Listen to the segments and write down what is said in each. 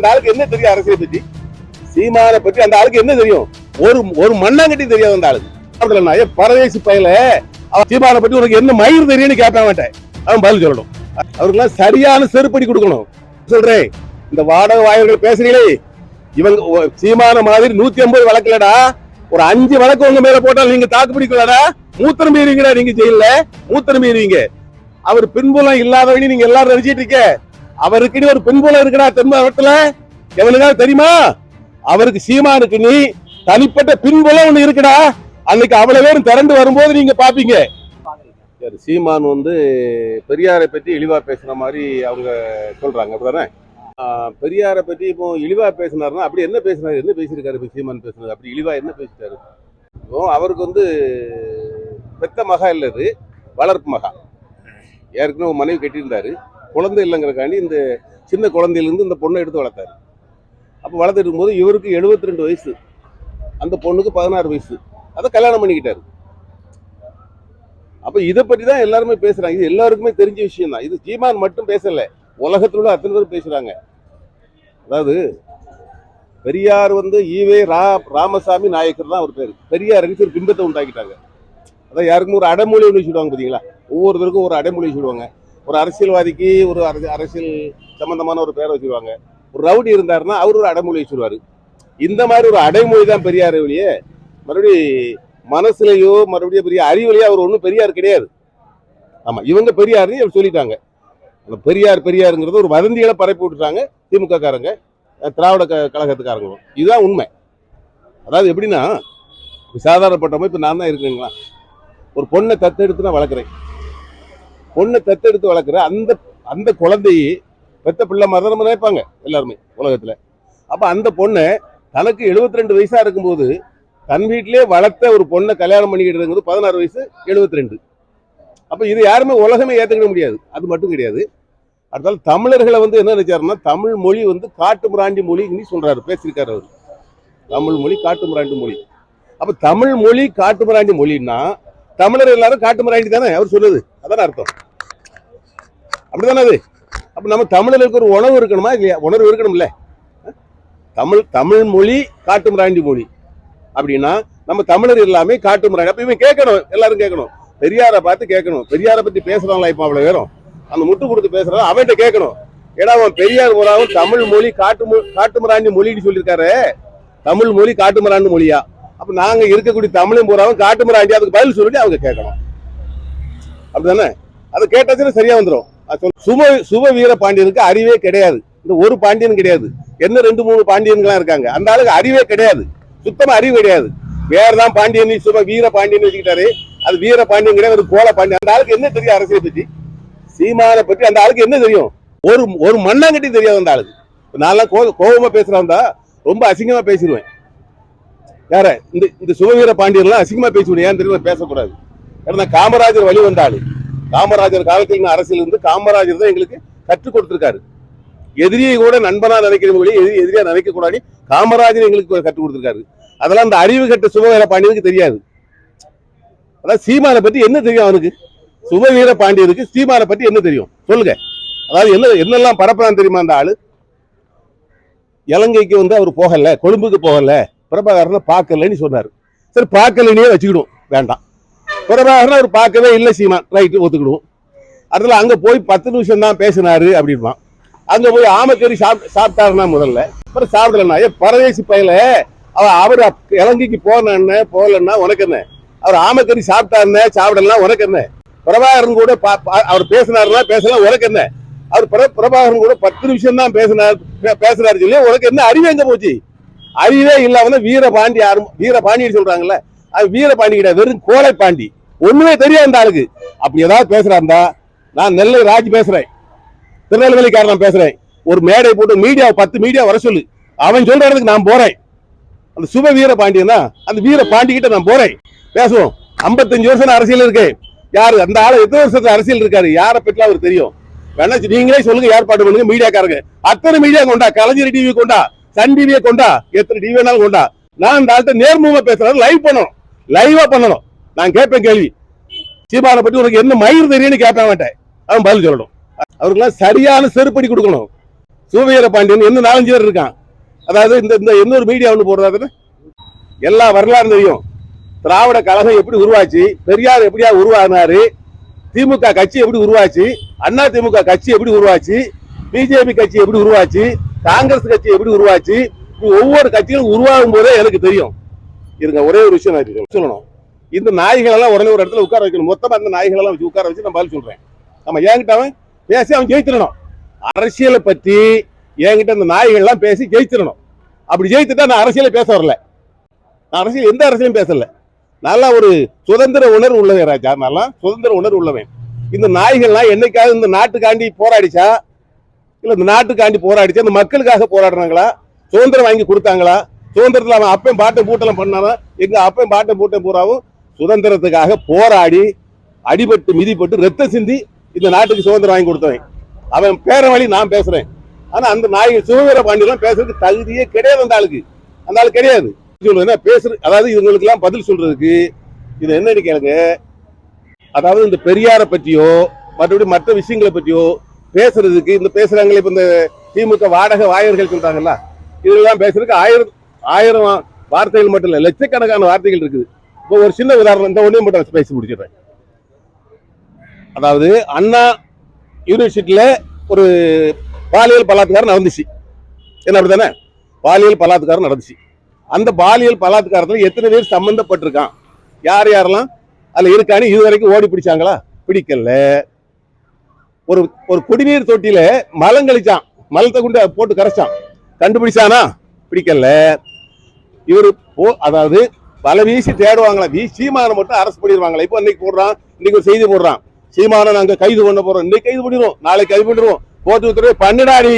அந்த ஆளுக்கு என்ன தெரியும் அரசியல் பத்தி? சீமானை பத்தி அந்த ஆளுக்கு என்ன தெரியும்? ஒரு ஒரு மண்ணாங்கட்டி தெரியாது அந்த ஆளுக்கு. பரதேசி பையில அவன் சீமானை பத்தி உனக்கு என்ன மயிர் தெரியும்னு கேட்க மாட்டேன் அவன் பதில் சொல்லணும். அவருக்கெல்லாம் சரியான செருப்படி கொடுக்கணும். சொல்றேன் இந்த வாடகை வாயர்கள் பேசுறீங்களே இவங்க சீமான மாதிரி நூத்தி ஐம்பது வழக்குலடா ஒரு அஞ்சு வழக்கு உங்க மேல போட்டால் நீங்க தாக்கு பிடிக்கலடா மூத்திரம் மீறீங்கடா நீங்க ஜெயில மூத்திரம் மீறீங்க. அவர் பின்புலம் இல்லாதவனி நீங்க எல்லாரும் நினைச்சிட்டு இருக்க. அவருக்குன்னு ஒரு பின்புலம் இருக்குடா தென் தென்மாவட்டத்துல எவனுக்காவது தெரியுமா? அவருக்கு சீமானுக்கு நீ தனிப்பட்ட பின்புலம் ஒண்ணு இருக்குடா. அன்னைக்கு அவ்வளவு பேரும் திரண்டு வரும்போது நீங்க பாப்பீங்க. சரி, சீமான் வந்து பெரியாரை பற்றி இழிவா பேசுன மாதிரி அவங்க சொல்றாங்க அப்படிதானே? பெரியாரை பற்றி இப்போ இழிவா பேசினார்னா அப்படி என்ன பேசினார்? என்ன பேசியிருக்காரு இப்போ சீமான் பேசுனது? அப்படி இழிவா என்ன பேசிட்டாரு? இப்போ அவருக்கு வந்து பெத்த மகா இல்லது வளர்ப்பு மகா. ஏற்கனவே ஒரு மனைவி கட்டியிருந்தாரு. குழந்தை இல்லைங்கிறக்காண்டி இந்த சின்ன குழந்தையிலேருந்து இந்த பொண்ணை எடுத்து வளர்த்தாரு. அப்போ வளர்த்துட்டு இருக்கும்போது இவருக்கு 72 ரெண்டு வயசு. அந்த பொண்ணுக்கு பதினாறு வயசு. அதை கல்யாணம் பண்ணிக்கிட்டாரு. அப்போ இதை பற்றி தான் எல்லாருமே பேசுறாங்க. இது எல்லாருக்குமே தெரிஞ்ச விஷயம் தான் இது சீமான் மட்டும் பேசலை. உலகத்தில் உள்ள அத்தனை பேர் பேசுகிறாங்க அதாவது பெரியார் வந்து ஈவே ரா ராமசாமி நாயக்கர் தான் ஒரு பேர். பெரியாருக்கு ஒரு பிம்பத்தை உண்டாக்கிட்டாங்க. அதான் யாருக்கும் ஒரு அடைமொழி ஒன்று சொல்லுவாங்க பார்த்தீங்களா ஒவ்வொருத்தருக்கும் ஒரு அடைமொழி சொல்லுவாங்க. ஒரு அரசியல்வாதிக்கு ஒரு அரசு- அரசியல் சம்பந்தமான ஒரு பேரை வச்சிருவாங்க. ஒரு ரவுடி இருந்தாருன்னா அவர் ஒரு அடைமொழி வச்சிருவாரு. இந்த மாதிரி ஒரு அடைமொழி தான் பெரியார் வழியே மறுபடி மனசுலையோ மறுபடியும் பெரிய அறிவுலையோ அவர் ஒன்றும் பெரியார் கிடையாது. ஆமாம் இவங்க பெரியார்னு இவர் சொல்லிட்டாங்க. அந்த பெரியார் பெரியாருங்கிறது ஒரு வதந்திகளை பரப்பி விட்டுட்டாங்க திமுக காரங்க திராவிட க கழகத்துக்காரங்களும் இதுதான் உண்மை. அதாவது எப்படின்னா இப்போ சாதாரணப்பட்டவங்க இப்போ நான் தான் இருக்கேங்களா ஒரு பொண்ணை தத்தெடுத்து நான் வளர்க்குறேன். பொண்ணை தத்தெடுத்து வளர்க்குற அந்த அந்த குழந்தையை பெத்த பிள்ளை மாதிரி தான் நம்ம நினைப்பாங்க எல்லாருமே உலகத்தில். அப்போ அந்த பொண்ணை தனக்கு 72 ரெண்டு வயசாக இருக்கும்போது தன் வீட்டிலே வளர்த்த ஒரு பொண்ணை கல்யாணம் பண்ணிக்கிட்டுங்கிறது பதினாறு வயசு 72 ரெண்டு அப்போ இது யாருமே உலகமே ஏற்றுக்கிட முடியாது. அது மட்டும் கிடையாது. அடுத்தால் தமிழர்களை வந்து என்ன நினைச்சாருன்னா தமிழ் மொழி வந்து காட்டு முராண்டி மொழின்னு சொல்கிறாரு பேசியிருக்காரு அவர். தமிழ் மொழி காட்டு முராண்டி மொழி. அப்போ தமிழ் மொழி காட்டு முராண்டி மொழின்னா தமிழர் எல்லாரும் காட்டு முராண்டி தானே? அவர் சொல்லுது அதானே அர்த்தம். அப்படிதானே அது? அப்போ நம்ம தமிழர்களுக்கு ஒரு உணவு இருக்கணுமா இல்லையா? உணர்வு இருக்கணும்ல. தமிழ் தமிழ் மொழி காட்டு மிராண்டி மொழி. அப்படின்னா நம்ம தமிழர் எல்லாமே காட்டு மிராண்டி. அப்போ இவன் கேட்கணும். எல்லாரும் கேட்கணும். பெரியாரை பார்த்து கேட்கணும். பெரியாரை பத்தி பேசுறாங்களா இப்போ அவ்வளோ பேரும்? அந்த முட்டு கொடுத்து பேசுறான் அவன்கிட்ட கேட்கணும். ஏன்னா அவன் பெரியார் போறாவும் தமிழ் மொழி காட்டு மொழி காட்டு மிராண்டி மொழின்னு சொல்லியிருக்காரு. தமிழ் மொழி காட்டு மிராண்டி மொழியா? அப்போ நாங்க இருக்கக்கூடிய தமிழும் பூராவும் காட்டு மிராண்டி அதுக்கு பதில் சொல்லிட்டு அவங்க கேட்கணும். அப்படிதானே? அதை கேட்டாச்சுன்னா சரியா வந்துடும் சும சுப வீர பாண்டியனுக்கு அறிவே கிடையாது. இந்த ஒரு பாண்டியன் கிடையாது. என்ன ரெண்டு மூணு பாண்டியன்கள்லாம் இருக்காங்க? அந்த ஆளுக்கு அறிவே கிடையாது. சுத்தமா அறிவு கிடையாது. வேற தான் பாண்டியன் சுப வீர பாண்டியன் வச்சுக்கிட்டாரு. அது வீர பாண்டியன் கிடையாது ஒரு கோல பாண்டியன். அந்த ஆளுக்கு என்ன தெரியும் அரசியல் பத்தி? சீமானை பற்றி அந்த ஆளுக்கு என்ன தெரியும்? ஒரு ஒரு மண்ணாங்கட்டி தெரியாது அந்த ஆளுக்கு. நான்லாம் கோ கோபமா பேசுறாந்தா ரொம்ப அசிங்கமா பேசிடுவேன். யார? இந்த இந்த சுபவீர பாண்டியன்லாம் அசிங்கமா பேசிவிடுவேன். ஏன் தெரியும்? பேசக்கூடாது. ஏன்னா காமராஜர் வழி வந்தாள் காமராஜர் காலத்தில் அரசியல் இருந்து காமராஜர் தான் எங்களுக்கு கற்றுக் கொடுத்திருக்காரு. எதிரியை கூட நண்பனா நினைக்கிற மொழி எதிரி எதிரியா நினைக்க கூடாது. காமராஜர் எங்களுக்கு கற்றுக் கொடுத்திருக்காரு. அதெல்லாம் அந்த அறிவு கட்ட சுபவீர பாண்டியனுக்கு தெரியாது. அதாவது சீமானை பத்தி என்ன தெரியும் அவனுக்கு? சுபவீர பாண்டியனுக்கு சீமானை பத்தி என்ன தெரியும்? சொல்லுங்க. அதாவது என்ன என்னெல்லாம் பரப்புறான் தெரியுமா அந்த ஆளு? இலங்கைக்கு வந்து அவர் போகல கொழும்புக்கு போகல பிரபாகரனை பார்க்கலன்னு சொன்னாரு. சரி பார்க்கலன்னே வச்சுக்கிடும் வேண்டாம். பிரபாகரன் அவர் பார்க்கவே இல்லை சீமான். ரைட்டு ஒத்துக்கிடுவோம். அதில் அங்கே போய் பத்து நிமிஷம் தான் பேசினாரு அப்படின்பான் அங்கே போய் ஆமக்கறி சாப் சாப்பிட்டாருன்னா முதல்ல. அப்புறம் சாப்பிடலன்னா ஏ பரதேசி பையில அவர் அவர் இலங்கைக்கு போனேன்னு போகலன்னா உனக்கு என்ன? அவர் ஆமக்கறி சாப்பிட்டாருன்னு சாப்பிடலாம் உனக்கு என்ன? பிரபாகரன் கூட பா- பா- அவர் பேசினாருன்னா பேசலாம் உனக்கு என்ன? அவர் பிர- பிரபாகரன் கூட பத்து நிமிஷம் தான் பேசினார் பே- சொல்லி உனக்கு என்ன அறிவு எங்க போச்சு? அறிவே இல்லாம வீரபாண்டி யாரும் வீரபாண்டின்னு சொல்றாங்கல்ல அது வீரபாண்டி கிடையாது வெறும் கோலை பாண்டி ஒண்ணுமே தெரியாது இந்த ஆளுக்கு. அப்படி ஏதாவது பேசுறாருந்தா நான் நெல்லை ராஜ் பேசுறேன். திருநெல்வேலிக்காரன் பேசுறேன். ஒரு மேடை போட்டு மீடியா பத்து மீடியா வர சொல்லு. அவன் சொல்ற இடத்துக்கு நான் போறேன். அந்த சுப வீர பாண்டியன் தான். அந்த வீர பாண்டி கிட்ட நான் போறேன். பேசுவோம். 55 வருஷம் அரசியல் இருக்கேன் யாரு? அந்த ஆளு எத்தனை வருஷத்துல அரசியல் இருக்காரு? யாரை பற்றி அவர் தெரியும்? வேணா நீங்களே சொல்லுங்க ஏற்பாடு பண்ணுங்க மீடியாக்காரங்க. அத்தனை மீடியா கொண்டா? கலைஞர் டிவி கொண்டா? சன் டிவியை கொண்டா? எத்தனை டிவி வேணாலும் கொண்டா? நான் அந்த ஆள்கிட்ட நேர்முகமா பேசுறேன். லைவ் பண்ணணும். லைவா பண்ணணும். நான் கேட்பேன் கேள்வி. சீமானை பத்தி உனக்கு என்ன மயிர் தெரியும்னு கேட்பேன் மாட்டேன் அவன் பதில் சொல்லணும் அவருக்கெல்லாம் சரியான செருப்படி கொடுக்கணும். சூவீர பாண்டியன் இன்னும் நாலஞ்சு பேர் இருக்கான். அதாவது இந்த இந்த இன்னொரு மீடியா ஒன்று போடுறாதுன்னு எல்லா வரலாறு தெரியும். திராவிட கழகம் எப்படி உருவாச்சு பெரியார் எப்படியா உருவானாரு திமுக கட்சி எப்படி உருவாச்சு அண்ணா திமுக கட்சி எப்படி உருவாச்சு பிஜேபி கட்சி எப்படி உருவாச்சு காங்கிரஸ் கட்சி எப்படி உருவாச்சு ஒவ்வொரு கட்சிகளும் உருவாகும் போதே எனக்கு தெரியும். இருங்க ஒரே ஒரு விஷயம் நான் சொல்லணும். இந்த நாய்கள் எல்லாம் உடனே ஒரு இடத்துல உட்கார வைக்கணும். மொத்தமா அந்த நாய்களெல்லாம் வச்சு உட்கார வச்சு நான் பதில் சொல்றேன். நம்ம என்கிட்ட அவன் பேசி அவன் ஜெயிச்சிடணும். அரசியலை பத்தி என்கிட்ட அந்த நாய்கள் எல்லாம் பேசி ஜெயிச்சிடணும். அப்படி ஜெயித்துட்டா நான் அரசியலை பேச வரல. நான் அரசியல் எந்த அரசியலும் பேசல. நல்லா ஒரு சுதந்திர உணர்வு உள்ளவன் ராஜா. நல்லா சுதந்திர உணர்வு உள்ளவன். இந்த நாய்கள்லாம் என்னைக்காவது இந்த நாட்டுக்காண்டி போராடிச்சா? இல்ல இந்த நாட்டுக்காண்டி போராடிச்சா? இந்த மக்களுக்காக போராடுறாங்களா? சுதந்திரம் வாங்கி கொடுத்தாங்களா? சுதந்திரத்துல அவன் அப்பையும் பாட்டை பூட்டெல்லாம் பண்ணானா? எங்க அப்பையும் பாட்டை பூட்டை பூராவும் சுதந்திரத்துக்காக போராடி அடிபட்டு மிதிப்பட்டு ரத்த சிந்தி இந்த நாட்டுக்கு சுதந்திரம் வாங்கி கொடுத்தவன். அவன் பேர வழி நான் பேசுறேன். ஆனா அந்த நாயகன் சுதந்திர பாண்டியெல்லாம் பேசுறதுக்கு தகுதியே கிடையாது அந்த ஆளுக்கு. அந்த ஆளு கிடையாது. சொல்றேன் பேசுற அதாவது இவங்களுக்கு எல்லாம் பதில் சொல்றதுக்கு இது என்னன்னு கேளுங்க. அதாவது இந்த பெரியாரை பற்றியோ மற்றபடி மற்ற விஷயங்களை பற்றியோ பேசுறதுக்கு இந்த பேசுறாங்களே இப்ப இந்த திமுக வாடகை வாயர்கள் சொல்றாங்கல்ல இதெல்லாம் பேசுறதுக்கு ஆயிரம் ஆயிரம் வார்த்தைகள் மட்டும் இல்லை லட்சக்கணக்கான வார்த்தைகள் இருக்குது. இப்போ ஒரு சின்ன உதாரணம் இந்த ஒன்றையும் மட்டும் பேசி முடிச்சிடுறேன். அதாவது அண்ணா யூனிவர்சிட்டியில ஒரு பாலியல் பலாத்காரம் நடந்துச்சு. என்ன அப்படிதானே பாலியல் பலாத்காரம் நடந்துச்சு. அந்த பாலியல் பலாத்காரத்துல எத்தனை பேர் சம்பந்தப்பட்டிருக்கான்? யார் யாரெல்லாம்? அதுல இருக்கான்னு இது வரைக்கும் ஓடி பிடிச்சாங்களா? பிடிக்கல. ஒரு ஒரு குடிநீர் தொட்டியில மலம் கழிச்சான். மலத்தை கொண்டு போட்டு கரைச்சான். கண்டுபிடிச்சானா? பிடிக்கல. இவர் போ அதாவது வலை வீசி தேடுவாங்களா. வீ சீமானை மட்டும் அரசு பண்ணிடுவாங்களா. இப்போ இன்னைக்கு போடுறான் இன்னைக்கு ஒரு செய்தி போடுறான். சீமானை நாங்க கைது பண்ண போறோம். இன்னைக்கு கைது பண்ணிடுவோம். நாளைக்கு கைது பண்ணிடுவோம். போட்டு உத்தரவு பண்ணிடாடி.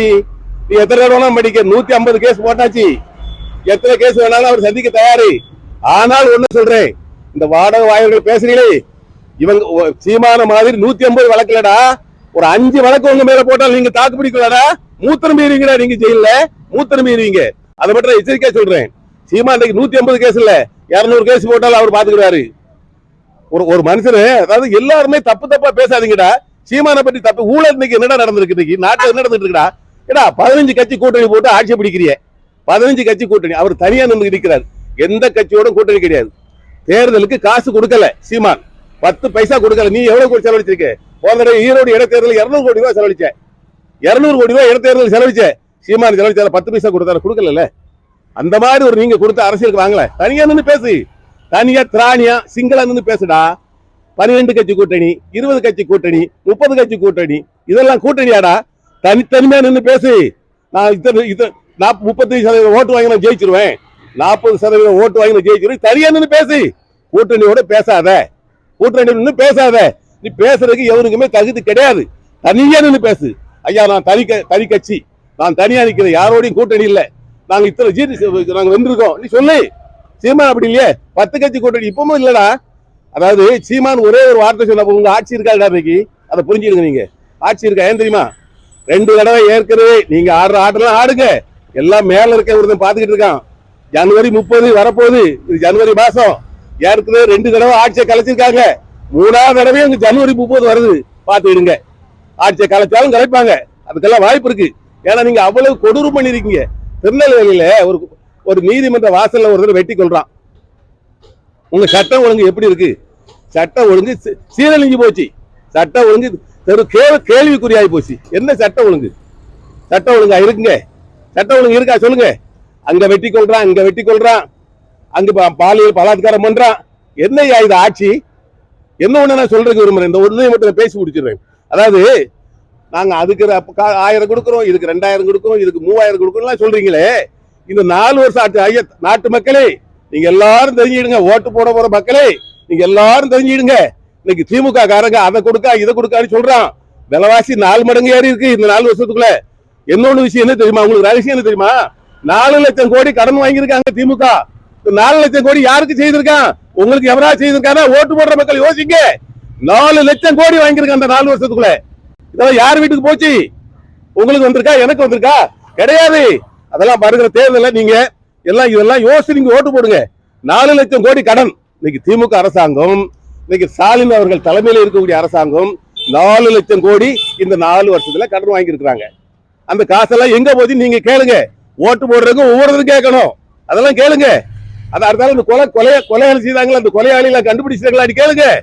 நீ எத்தனை தடவை வேணாலும் படிக்க நூத்தி ஐம்பது கேஸ் போட்டாச்சு. எத்தனை கேஸ் வேணாலும் அவர் சந்திக்க தயாரு. ஆனால் ஒண்ணு சொல்றேன். இந்த வாடகை வாயர்கள் பேசுறீங்களே. இவங்க சீமான மாதிரி நூத்தி ஐம்பது வழக்குலடா. ஒரு அஞ்சு வழக்கு உங்க மேல போட்டால் நீங்க தாக்கு பிடிக்கலடா. மூத்திரம் மீறீங்கடா நீங்க ஜெயில மூத்திரம் மீறீங்க. அதை மட்டும் நான் எச்சரிக்கையா சொல்றேன். சீமா இன்னைக்கு நூத்தி ஐம்பது கேஸ் இல்ல. இரநூறு கேஸ் போட்டாலும் அவர் பாத்துக்கிறாரு ஒரு ஒரு மனுஷனு அதாவது எல்லாருமே தப்பு தப்பா பேசாதீங்கடா. சீமானை பத்தி தப்பு ஊழல் இன்னைக்கு என்னடா நடந்திருக்கு இன்னைக்கு? நாட்டில் என்ன நடந்துட்டு இருக்குடா ஏடா பதினஞ்சு கட்சி கூட்டணி போட்டு ஆட்சி பிடிக்கிறிய. பதினஞ்சு கட்சி கூட்டணி அவர் தனியா நின்று இருக்கிறார். எந்த கட்சியோட கூட்டணி கிடையாது. தேர்தலுக்கு காசு கொடுக்கல சீமான். பத்து பைசா கொடுக்கல. நீ எவ்வளவு கோடி செலவழிச்சிருக்க? போன தடவை ஈரோடு இடத்தேர்தல் இருநூறு கோடி ரூபாய் செலவழிச்ச. இருநூறு கோடி ரூபாய் இடத்தேர்தல் செலவிச்ச சீமான் செலவழிச்சால பத்து பைசா கொடுத்தாரு கொடுக்கல அந்த மாதிரி ஒரு நீங்க கொடுத்த அரசியலுக்கு வாங்கல. தனியா நின்று பேசு. தனியா திராணியா சிங்களா நின்று பேசுடா. பன்னிரெண்டு கட்சி கூட்டணி இருபது கட்சி கூட்டணி முப்பது கட்சி கூட்டணி இதெல்லாம் கூட்டணியாடா. தனித்தனிமையா நின்று பேசு. நான் இத்தனை இத்தனை நாப் முப்பத்தஞ்சு சதவீதம் ஓட்டு வாங்கி நான் ஜெயிச்சிருவேன். நாற்பது சதவீதம் ஓட்டு வாங்கி நான் ஜெயிச்சிருவேன் தனியா நின்று பேசு. கூட்டணியோட பேசாத. கூட்டணி நின்று பேசாத. நீ பேசுறதுக்கு எவனுக்குமே தகுதி கிடையாது. தனியா நின்று பேசு. ஐயா நான் தனி க- தனி கட்சி. நான் தனியா நிற்கிறேன் யாரோடையும் கூட்டணி இல்லை. நாங்க இத்தனை ஜீட்டு நாங்க வென்றிருக்கோம் நீ சொல்லு. சீமான் அப்படி இல்லையே? பத்து கட்சி கூட்டணி இப்பவும் இல்லடா. அதாவது சீமான் ஒரே ஒரு வார்த்தை சொன்ன உங்க ஆட்சி இருக்காடா இன்னைக்கு? அதை புரிஞ்சுடுங்க நீங்க. ஆட்சி இருக்கா? ஏன் தெரியுமா? ரெண்டு தடவை ஏற்கனவே நீங்க ஆடுற ஆட்டெல்லாம் ஆடுங்க. எல்லாம் மேல இருக்க ஒருத்தன் பாத்துக்கிட்டு இருக்கான். ஜனவரி முப்பது வரப்போகுது. இது ஜனவரி மாசம். ஏற்கனவே ரெண்டு தடவை ஆட்சியை கலைச்சிருக்காங்க. மூணாவது தடவையும் இங்க ஜனவரி முப்பது வருது. பாத்துக்கிடுங்க ஆட்சியை கலைச்சாலும் கலைப்பாங்க. அதுக்கெல்லாம் வாய்ப்பு இருக்கு. ஏன்னா நீங்க அவ்வளவு கொடூரம் பண்ணிருக்கீங்க திருநெல்வேலியில ஒரு ஒரு நீதிமன்ற வாசல்ல ஒருத்தர் வெட்டி கொள்றான். உங்க சட்டம் ஒழுங்கு எப்படி இருக்கு? சட்டம் ஒழுங்கு சீரழிஞ்சு போச்சு. சட்டம் ஒழுங்கு தெரு கேள்வி கேள்விக்குறியாகி போச்சு. என்ன சட்டம் ஒழுங்கு? சட்டம் ஒழுங்கா இருக்குங்க. சட்டம் ஒழுங்கு இருக்கா சொல்லுங்க. அங்க வெட்டி கொள்றான் இங்க வெட்டி கொள்றான். அங்க பா- பாலியல் பலாத்காரம் பண்றான். ஐயா இது ஆட்சி? என்ன ஒண்ணு நான் சொல்றதுக்கு விரும்புறேன்? இந்த ஒன்றையும் மட்டும் பேசி முடிச்சிடுறேன். அதாவது நாங்கள் அதுக்கு ர- ஆயிரம் கொடுக்குறோம் இதுக்கு ரெண்டாயிரம் கொடுக்குறோம் இதுக்கு மூவாயிரம் கொடுக்குறோம்லாம் சொல்றீங்களே இந்த நாலு வருஷம் ஆட்சி ஐயா நாட்டு மக்களே நீங்க எல்லாரும் தெரிஞ்சிடுங்க ஓட்டு போட போற மக்களே நீங்க எல்லாரும் தெரிஞ்சிடுங்க இன்னைக்கு திமுக காரங்க அதை கொடுக்கா இதை கொடுக்கான்னு சொல்றான். விலைவாசி நாலு மடங்கு ஏறி இருக்கு இந்த நாலு வருஷத்துக்குள்ள. என்னொன்னு விஷயம் என்ன தெரியுமா? உங்களுக்கு ரகசியம் என்ன தெரியுமா? நாலு லட்சம் கோடி கடன் வாங்கியிருக்காங்க திமுக. நாலு லட்சம் கோடி யாருக்கு செய்திருக்கான்? உங்களுக்கு எவரா செய்திருக்கானா? ஓட்டு போடுற மக்கள் யோசிங்க. நாலு லட்சம் கோடி வாங்கியிருக்கேன் அந்த நாலு வருஷத்துக்குள்ள. இதெல்லாம் யார் வீட்டுக்கு போச்சு? உங்களுக்கு வந்திருக்கா? எனக்கு வந்திருக்கா? கிடையாது. அதெல்லாம் வருகிற தேர்தலில் நீங்க எல்லாம் இதெல்லாம் யோசிச்சு நீங்க ஓட்டு போடுங்க. நாலு லட்சம் கோடி கடன். இன்னைக்கு திமுக அரசாங்கம் இன்னைக்கு ஸ்டாலின் அவர்கள் தலைமையில் இருக்கக்கூடிய அரசாங்கம் நாலு லட்சம் கோடி இந்த நாலு வருஷத்துல கடன் வாங்கியிருக்கிறாங்க. அந்த காசெல்லாம் எங்க போச்சு? நீங்க கேளுங்க. ஓட்டு போடுறதுக்கு ஒவ்வொருத்தரும் கேட்கணும். அதெல்லாம் கேளுங்க. அது அடுத்தாலும் இந்த கொலை கொலை கொலையாளி செய்தாங்களா? அந்த கொலையாளிகளை கண்டுபிடிச்சாங்களா கேளுங்க.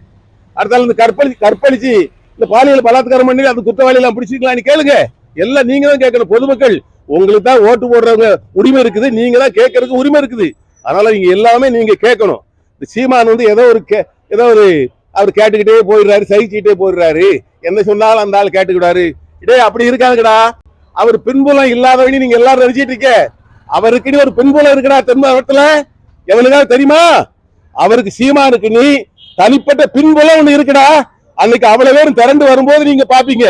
அடுத்தாலும் இந்த கற்பழி கற்பழிச்சு இந்த பாலியல் பலாத்காரம் பண்ணி அந்த குற்றவாளி எல்லாம் பிடிச்சிக்கலான்னு கேளுங்க. எல்லாம் நீங்க தான் கேட்கணும். பொதுமக்கள் உங்களுக்கு தான் ஓட்டு போடுறவங்க உரிமை இருக்குது. நீங்க தான் கேட்கறதுக்கு உரிமை இருக்குது. அதனால நீங்க எல்லாமே நீங்க கேட்கணும். இந்த சீமான் வந்து ஏதோ ஒரு கே- ஏதோ ஒரு அவர் கேட்டுக்கிட்டே போயிடுறாரு சகிச்சுக்கிட்டே போயிடுறாரு. என்ன சொன்னாலும் அந்த ஆள் கேட்டுக்கிடாரு இடே அப்படி இருக்காதுடா அவர் பின்புலம் இல்லாதவனி நீங்க எல்லாரும் நினைச்சிட்டு இருக்க. அவருக்குன்னு ஒரு பின்புலம் இருக்குடா தென் மாவட்டத்துல எவனுக்காவது தெரியுமா? அவருக்கு சீமானுக்கு நீ தனிப்பட்ட பின்புலம் ஒண்ணு இருக்குடா. அன்னைக்கு அவ்வளவு பேரும் திரண்டு வரும்போது நீங்க பாப்பீங்க.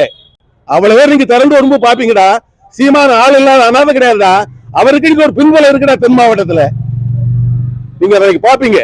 அவ்வளவு பேர் நீங்க திரண்டு வரும்போது பாப்பீங்கடா. சீமான ஆள் இல்லாத அனாதை கிடையாதுடா. அவருக்கு ஒரு பின்புலம் இருக்குடா தென் மாவட்டத்துல. நீங்க அன்னைக்கு பாப்பீங்க.